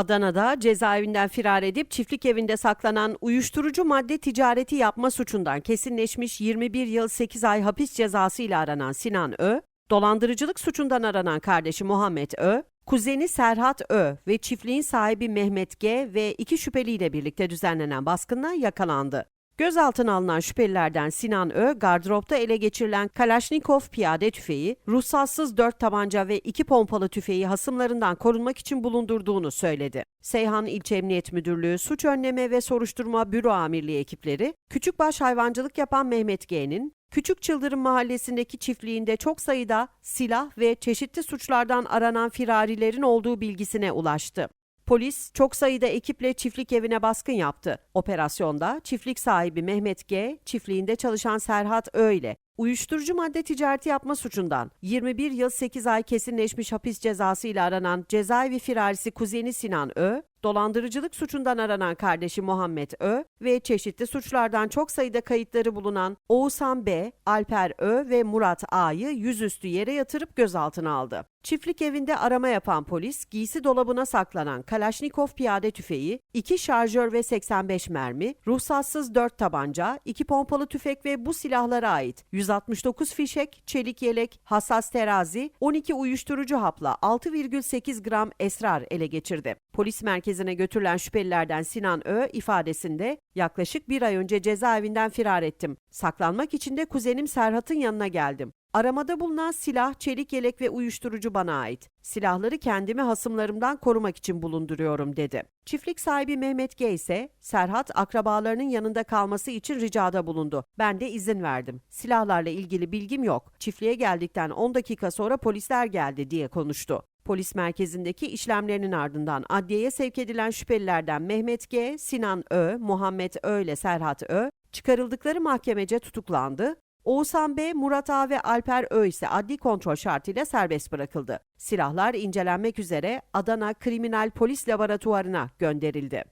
Adana'da cezaevinden firar edip çiftlik evinde saklanan uyuşturucu madde ticareti yapma suçundan kesinleşmiş 21 yıl 8 ay hapis cezası ile aranan Sinan Ö, dolandırıcılık suçundan aranan kardeşi Muhammed Ö, kuzeni Serhat Ö ve çiftliğin sahibi Mehmet G ve iki şüpheliyle birlikte düzenlenen baskında yakalandı. Gözaltına alınan şüphelilerden Sinan Ö, gardıropta ele geçirilen Kalaşnikov piyade tüfeği, ruhsatsız 4 tabanca ve 2 pompalı tüfeği hasımlarından korunmak için bulundurduğunu söyledi. Seyhan İlçe Emniyet Müdürlüğü Suç Önleme ve Soruşturma Büro Amirliği ekipleri, küçükbaş hayvancılık yapan Mehmet G'nin, Küçük Çıldırım mahallesindeki çiftliğinde çok sayıda silah ve çeşitli suçlardan aranan firarilerin olduğu bilgisine ulaştı. Polis çok sayıda ekiple çiftlik evine baskın yaptı. Operasyonda çiftlik sahibi Mehmet G, çiftliğinde çalışan Serhat Ö ile uyuşturucu madde ticareti yapma suçundan 21 yıl 8 ay kesinleşmiş hapis cezası ile aranan cezaevi firarisi kuzeni Sinan Ö, dolandırıcılık suçundan aranan kardeşi Muhammed Ö ve çeşitli suçlardan çok sayıda kayıtları bulunan Oğuzhan B, Alper Ö ve Murat A'yı yüzüstü yere yatırıp gözaltına aldı. Çiftlik evinde arama yapan polis, giysi dolabına saklanan Kalaşnikov piyade tüfeği, 2 şarjör ve 85 mermi, ruhsatsız 4 tabanca, 2 pompalı tüfek ve bu silahlara ait 169 fişek, çelik yelek, hassas terazi, 12 uyuşturucu hapla 6,8 gram esrar ele geçirdi. Polis merkezine götürülen şüphelilerden Sinan Ö ifadesinde yaklaşık bir ay önce cezaevinden firar ettim. Saklanmak için de kuzenim Serhat'ın yanına geldim. Aramada bulunan silah, çelik yelek ve uyuşturucu bana ait. Silahları kendimi hasımlarımdan korumak için bulunduruyorum dedi. Çiftlik sahibi Mehmet G ise Serhat akrabalarının yanında kalması için ricada bulundu. Ben de izin verdim. Silahlarla ilgili bilgim yok. Çiftliğe geldikten 10 dakika sonra polisler geldi diye konuştu. Polis merkezindeki işlemlerinin ardından adliyeye sevk edilen şüphelilerden Mehmet G, Sinan Ö, Muhammed Ö ile Serhat Ö çıkarıldıkları mahkemece tutuklandı. Oğuzhan B, Murat A ve Alper Ö ise adli kontrol şartıyla serbest bırakıldı. Silahlar incelenmek üzere Adana Kriminal Polis Laboratuvarına gönderildi.